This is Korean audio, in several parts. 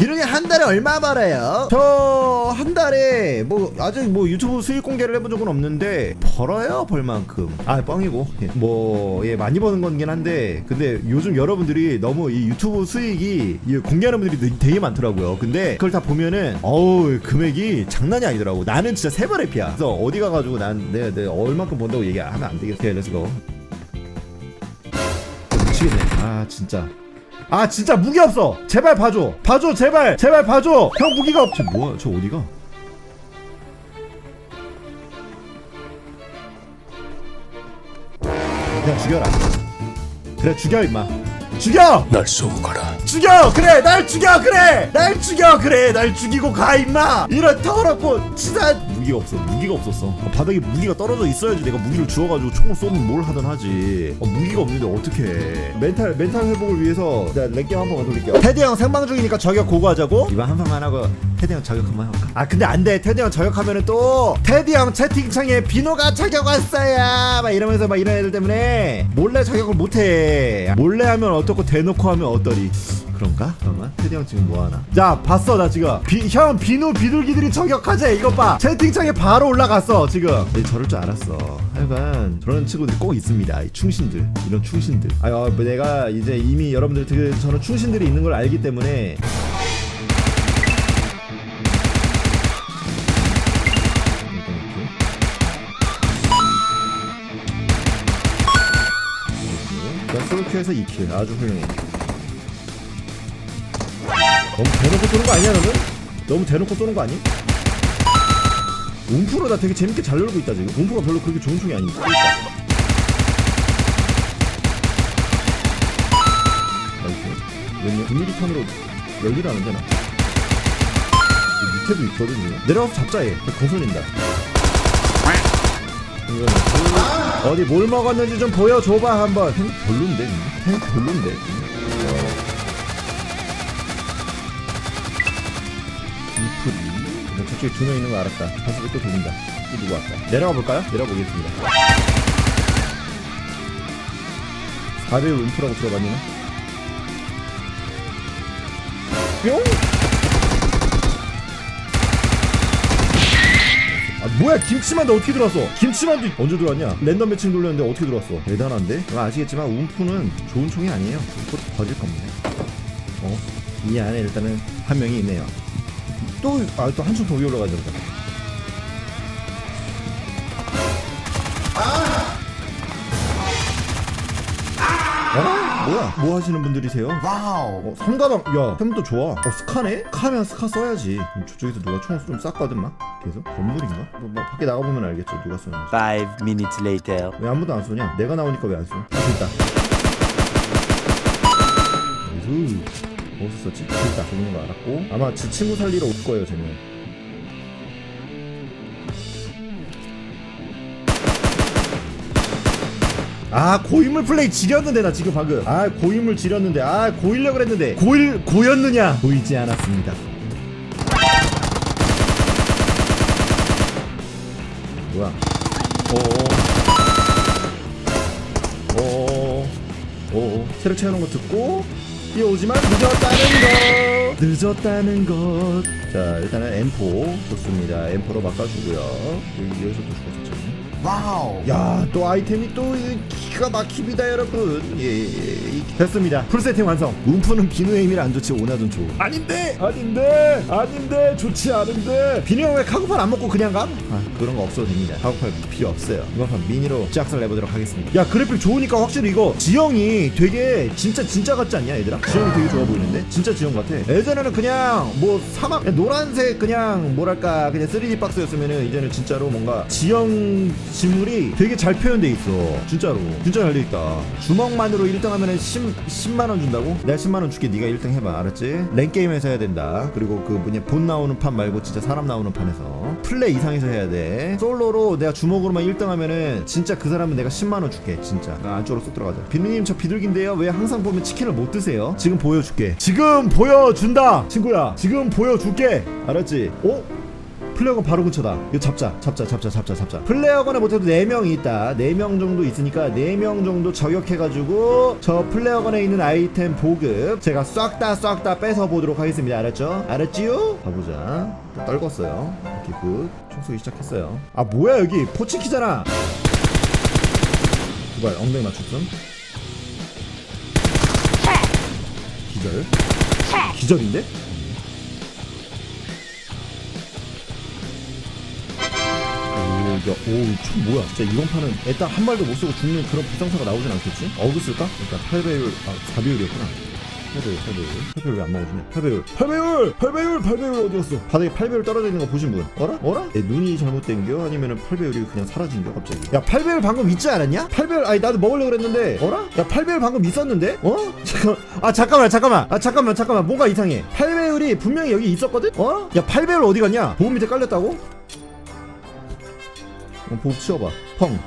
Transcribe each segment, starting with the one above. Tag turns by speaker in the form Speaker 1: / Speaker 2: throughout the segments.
Speaker 1: 비룡이 한 달에 얼마 벌어요? 저 한 달에 뭐 아직 뭐 유튜브 수익 공개를 해본 적은 없는데 벌어요 벌 만큼? 아 뻥이고. 예, 뭐예 많이 버는 건긴 한데 근데 요즘 여러분들이 너무 이 유튜브 수익이 이 공개하는 분들이 되게 많더라고요. 근데 그걸 다 보면은 어우 금액이 장난이 아니더라고. 나는 진짜 세바레피야. 그래서 어디 가가지고 난 내가, 내가 얼만큼 번다고 얘기하면 안 되겠어. 렛츠고 미치겠네. 아 진짜 아 진짜 무기 없어. 제발 봐줘. 봐줘 제발. 제발 봐줘. 형 무기가 없... 저 뭐야? 저 어디가? 그냥 죽여라. 그래 죽여 임마. 죽여!
Speaker 2: 날 쏘고 가라.
Speaker 1: 죽여! 그래 날 죽여 그래! 날 죽여 그래! 날 죽이고 가 임마! 이런 더럽고 치사 무기가 없어 무기가 없었어. 어, 바닥에 무기가 떨어져 있어야지 내가 무기를 주워가지고 총을 쏘면 뭘 하든 하지. 어, 무기가 없는데 어떡해. 멘탈 멘탈 회복을 위해서 내가 렉게임 한 번만 돌릴게요. 테디 형 생방 중이니까 저격 고고하자고? 이번 한 판만 하고 테디 형 저격 한번 해볼까? 아 근데 안돼. 테디 형 저격하면은 또 테디 형 채팅창에 비노가 저격 왔어요. 막 이러면서 막 이런 애들 때문에 몰래 저격을 못해. 몰래 하면 어떻고 대놓고 하면 어떠리 그런가? 잠깐만 테디 형 지금 뭐하나? 자 봤어 나 지금. 비, 형 비누 비둘기들이 저격하재 이것 봐. 채팅창에 바로 올라갔어 지금. 네, 저럴 줄 알았어. 하여간 저런 친구들이 꼭 있습니다 이 충신들. 이런 충신들. 아 어, 내가 이제 이미 여러분들 되게 저런 충신들이 있는 걸 알기 때문에. 이렇게. 솔큐에서 2킬. 아주 훌륭해 너무 대놓고 쏘는 거 아니야 너는? 너무 대놓고 쏘는 거 아니? 움프로 나 되게 재밌게 잘 놀고 있다 지금. 움프가 별로 그렇게 좋은 총이 아니니까. 나이스 웬일 9mm 턴으로 열기를 하는데 나. 이 밑에도 있거든요 내려가서 잡자 얘. 거슬린다. 이거는 어디 뭘 먹었는지 좀 보여줘봐 한번. 햄 별론데 햄 별론데 이프리 저쪽에 두 명 있는 거 알았다. 다섯 개또 돌린다. 또 누구 왔다 내려가 볼까요? 내려가 보겠습니다. 4배율 움프라고 들어봤니? 뿅! 아 뭐야 김치만두 어떻게 들어왔어? 김치만두 언제 들어왔냐? 랜덤 매칭 돌렸는데 어떻게 들어왔어? 대단한데? 아, 아시겠지만 움프는 좋은 총이 아니에요. 곧 버릴 겁니다. 어? 이 안에 일단은 한 명이 있네요 또 아 또 한층 더 위에 올라가야 되잖아 아! 뭐야? 뭐 하시는 분들이세요? 와우. 어, 성가방. 야, 템도 좋아. 어, 스카네? 카면 스카 써야지. 음, 저쪽에서 누가 총을 좀 쐈거든 막. 계속 건물인가? 뭐, 뭐 밖에 나가 보면 알겠죠. 누가 쏘는지.
Speaker 3: Five minutes later.
Speaker 1: 왜 아무도 안 쏘냐? 내가 나오니까 왜 안 쏘? 아, 됐다. 나이스. 어디서 썼지? 됐다. 죽는 거 알았고. 아마 지 친구 살리러 올 거예요, 쟤는. 아 고인물 플레이 지렸는데 나 지금 방금 아 고인물 지렸는데 아 고일려 그랬는데 고일 고였느냐 보이지 않았습니다 뭐야 어어 체력 채우는 거 듣고 뛰어오지만 늦었다는 것. 늦었다는 것자 일단은 M4 좋습니다. M4로 바꿔주고요. 여기 여기서 또 죽었었죠 와우. 야, 또 아이템이 또 기가 막힙니다, 여러분. 예, 예, 예. 됐습니다. 풀 세팅 완성. 움프는 비누의 힘이라 안 좋지, 오나든 좋. 아닌데, 아닌데, 아닌데, 좋지 않은데. 비누 형왜 카고팔 안 먹고 그냥 가? 아, 그런 거 없어도 됩니다. 카고팔 필요 없어요. 이번 판 미니로 짝살 내보도록 하겠습니다. 야, 그래픽 좋으니까 확실히 이거 지형이 되게 진짜 진짜 같지 않냐, 얘들아? 지형이 되게 좋아 보이는데? 진짜 지형 같아. 예전에는 그냥 뭐 사막, 노란색 그냥 뭐랄까, 그냥 3D 박스였으면은 이제는 진짜로 뭔가 지형 지물이 되게 잘 표현돼 있어. 진짜로. 진짜 잘 돼 있다. 주먹만으로 1등 하면은 10, 10 만원 준다고? 내가 10만원 줄게. 네가 1등 해봐. 알았지? 랭게임에서 해야 된다. 그리고 그 뭐냐 본 나오는 판 말고 진짜 사람 나오는 판에서. 플레이 이상에서 해야 돼. 솔로로 내가 주먹으로만 1등 하면은 진짜 그 사람은 내가 10만원 줄게. 진짜. 아, 안쪽으로 쏙 들어가자. 비누님 저 비둘기인데요? 왜 항상 보면 치킨을 못 드세요? 지금 보여줄게. 지금 보여준다! 친구야. 지금 보여줄게. 알았지? 어? 플레어건 바로 근처다. 이거 잡자 잡자 잡자 잡자 잡자. 플레어건에 못해도 4명이 있다. 4명 정도 있으니까 4명 정도 저격해가지고 저 플레어건에 있는 아이템 보급 제가 싹 다 싹 다 뺏어 보도록 하겠습니다. 알았죠? 알았지요? 가보자. 또 떨궜어요. 이렇게 굿. 총쏘기 시작했어요. 아 뭐야 여기. 포치키잖아. 두발 엉덩이 맞췄음. 기절. 기절인데? 오, 야, 오, 총 뭐야? 진짜 이번 판은 일단 한 발도 못 쓰고 죽는 그런 불상사가 나오진 않겠지? 어그 쓸까? 일단 8배율, 아, 4배율이었구나. 8배율, 8배율. 8배율 왜안 먹어주냐? 8배율, 8배율! 8배율! 8배율 어디 갔어? 바닥에 8배율 떨어져 있는 거 보신 분? 어라? 어라? 내 눈이 잘못된겨? 아니면은 8배율이 그냥 사라진겨? 갑자기. 야, 8배율 방금 있지 않았냐? 8배율, 아니, 나도 먹으려고 그랬는데, 어라? 야, 8배율 방금 있었는데? 어? 잠깐, 아, 잠깐만, 잠깐만. 아, 잠깐만, 잠깐만. 뭔가 이상해. 8배율이 분명히 여기 있었거든? 어? 야, 8배율 어디 갔냐? 보험 밑에 깔렸다고? 어, 보급 치워봐. 펑.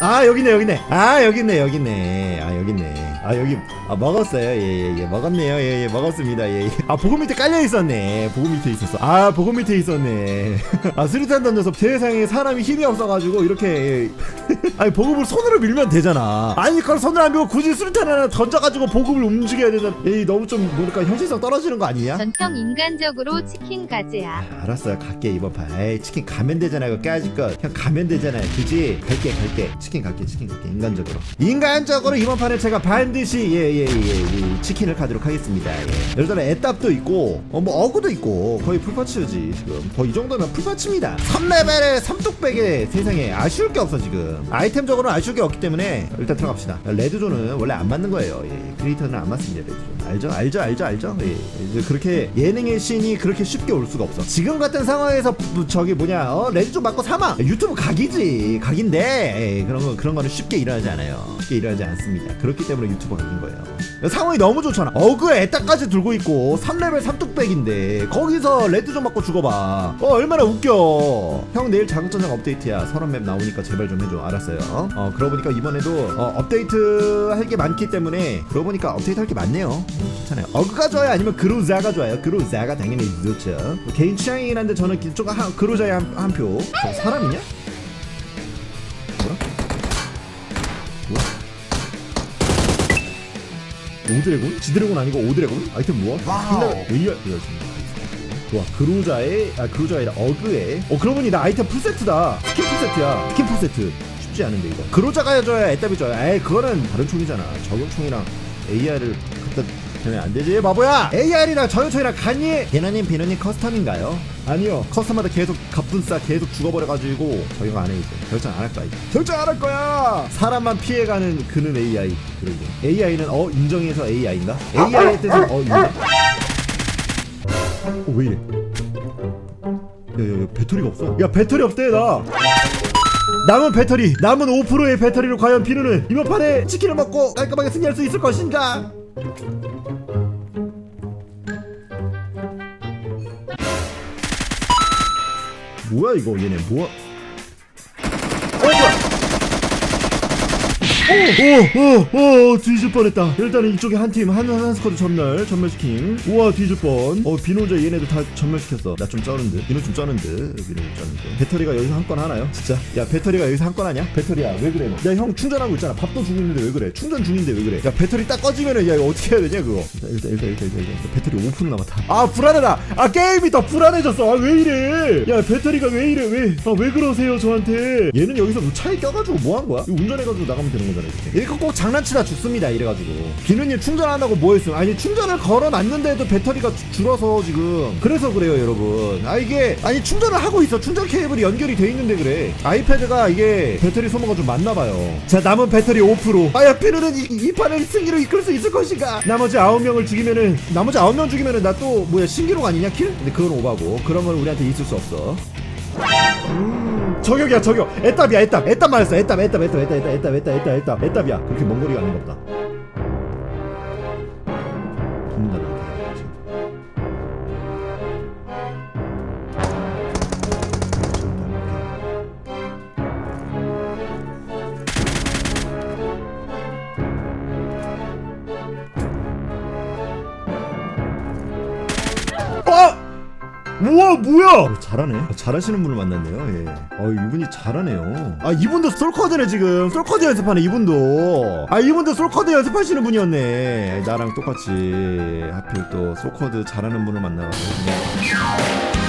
Speaker 1: 아 여기네 여기네. 아 여기네 여기네. 아 여기네. 아 여기 아 먹었어요? 예예예. 먹었네요. 예예. 먹었습니다. 예예. 아 보급 밑에 깔려 있었네. 보급 밑에 있었어. 아 보급 밑에 있었네. 아 수류탄 던져서 세상에 사람이 힘이 없어가지고 이렇게 예. 아니 보급을 손으로 밀면 되잖아. 아니 그걸 손으로 안 밀고 굳이 수류탄 하나 던져가지고 보급을 움직여야 되는 에이 너무 좀 뭐랄까 현실성 떨어지는 거 아니냐?
Speaker 2: 전형 인간적으로 치킨 가즈야.
Speaker 1: 아, 알았어요 갈게 이번 판. 에이 치킨 가면 되잖아요 이거 까짓 것 그냥 가면 되잖아요 그지? 갈게 갈게 치킨 갈게 치킨 갈게 인간적으로. 인간적으로 이번 판에 제가 반드시 예예예 치킨을 가도록 하겠습니다. 예. 예를 들어 애답도 있고 어 뭐 어구도 있고 거의 풀파츠지 지금. 거의 이 정도면 풀파츠입니다. 3레벨에 삼뚝백에 세상에 아쉬울 게 없어 지금. 아이템적으로는 아쉬울 게 없기 때문에 일단 들어갑시다. 레드존은 원래 안 맞는 거예요. 예. 크리에이터는 안 맞습니다. 알죠? 알죠? 알죠? 알죠? 예. 이제 그렇게 예능의 신이 그렇게 쉽게 올 수가 없어. 지금 같은 상황에서 부- 저기 뭐냐 어 레드존 맞고 사망 유튜브 각이지. 각인데. 예, 그런 거 그런 거는 쉽게 일어나지 않아요. 쉽게 일어나지 않습니다. 그렇기 때문에 유튜버 각인 거예요. 상황이 너무 좋잖아. 어그 애따까지 들고 있고 3레벨 삼뚝백인데 거기서 레드존 맞고 죽어봐. 어 얼마나 웃겨. 형 내일 자극전장 업데이트야. 서런 맵 나오니까 제발 좀 해줘. 알았어요. 어 그러고 보니까 이번에도 어, 업데이트 할 게 많기 때문에 그러고 보니까 업데이트 할 게 많네요. 음, 괜찮아요. 어그가 좋아요? 아니면 그루자가 좋아요? 그루자가 당연히 좋죠. 뭐 개인 취향이긴 한데 저는 기- 조금 한, 그루자에 한, 한표. 사람이냐? 뭐야? 뭐야? 오드래곤? 지드래곤 아니고 오드래곤? 아이템 뭐야? 와우. AR 좋아. 그루자의 아 아니라 어그의. 어 그러고 보니 나 아이템 풀세트다. 스킨 풀세트야. 스킨 풀세트. 쉽지 않은데 이거. 그루자가 줘야 애답이 줘야 에이 그거는 다른 총이잖아. 저격총이랑 AR을 갖다 대면 안 되지 바보야 AR이랑 저격총이랑 같니? 비너님 비너님 커스텀인가요? 아니요 커스텀마다 계속 갑분싸 계속 죽어버려가지고 저격 안해 이제 결정 안 할 거야 이제 결정 안 할 거야 사람만 피해가는 그는 AI 그러게 AI는 어 인정해서 AI인가? AI의 뜻은 어 인정 어, 왜 이래? 야, 야, 야, 배터리가 없어. 야, 배터리 없대, 나. 남은 배터리, 남은 5%의 배터리로 과연 비누는 이번 판에 치킨을 먹고 깔끔하게 승리할 수 있을 것인가? 뭐야 이거 얘네 뭐야? 어 뭐야? 오오오 오 뒤질 뻔했다. 일단은 이쪽에 한 팀 한 한 스쿼드 전멸 전멸시킴. 우와 뒤질 뻔. 어 비노 혼자 얘네들 다 전멸시켰어. 나 좀 쩌는데. 비노 좀 쩌는데. 비노 좀 쩌는데. 배터리가 여기서 한 건 하나요? 진짜. 야 배터리가 여기서 한 건 하냐? 배터리야 왜 그래 너? 야형 충전하고 있잖아. 밥도 주고 있는데 왜 그래? 충전 중인데 왜 그래? 야 배터리 딱 꺼지면은 야 이거 어떻게 해야 되냐 그거. 일단 일단 일단 일단, 일단, 일단. 배터리 5% 남았다. 아 불안해라. 아 게임이 더 불안해졌어. 아 왜 이래? 야 배터리가 왜 이래? 왜? 아 왜 그러세요 저한테? 얘는 여기서 뭐 차에 껴가지고 뭐 한 거야? 이거 운전해가지고 나가면 되는 거잖 아 이렇게. 이거 꼭 장난치다 죽습니다 이래가지고. 비누님 충전한다고 뭐 했음? 아니 충전을 걸어놨는데도 배터리가 주- 줄어서 지금. 그래서 그래요 여러분. 아 이게 아니 충전을 하고 있어. 충전 케이블이 연결이 돼 있는데 그래. 아이패드가 이게 배터리 소모가 좀 많나 봐요. 자 남은 배터리 5%. 아야 비누는 이, 이 판을 승리로 이끌 수 있을 것인가? 나머지 9명을 죽이면은 나머지 9명 죽이면은 나 또 뭐야 신기록 아니냐 킬? 근데 그건 오바고 그런 건 우리한테 있을 수 없어. 저격이야 저격. 애답이야 애답. 애답 맞았어. 애답 애답 애답 애답 애답 애답 애답 애답 애답. 애답이야. 그렇게 먼 거리가 아닌 가 보다. 붙는다 나 우와 뭐야? 어, 잘하네. 어, 잘하시는 분을 만났네요. 예. 어 이분이 잘하네요. 아 이분도 솔커드네 지금 솔커드 연습하네 이분도. 아 이분도 솔커드 연습하시는 분이었네. 나랑 똑같이 하필 또 솔커드 잘하는 분을 만나가지고 그냥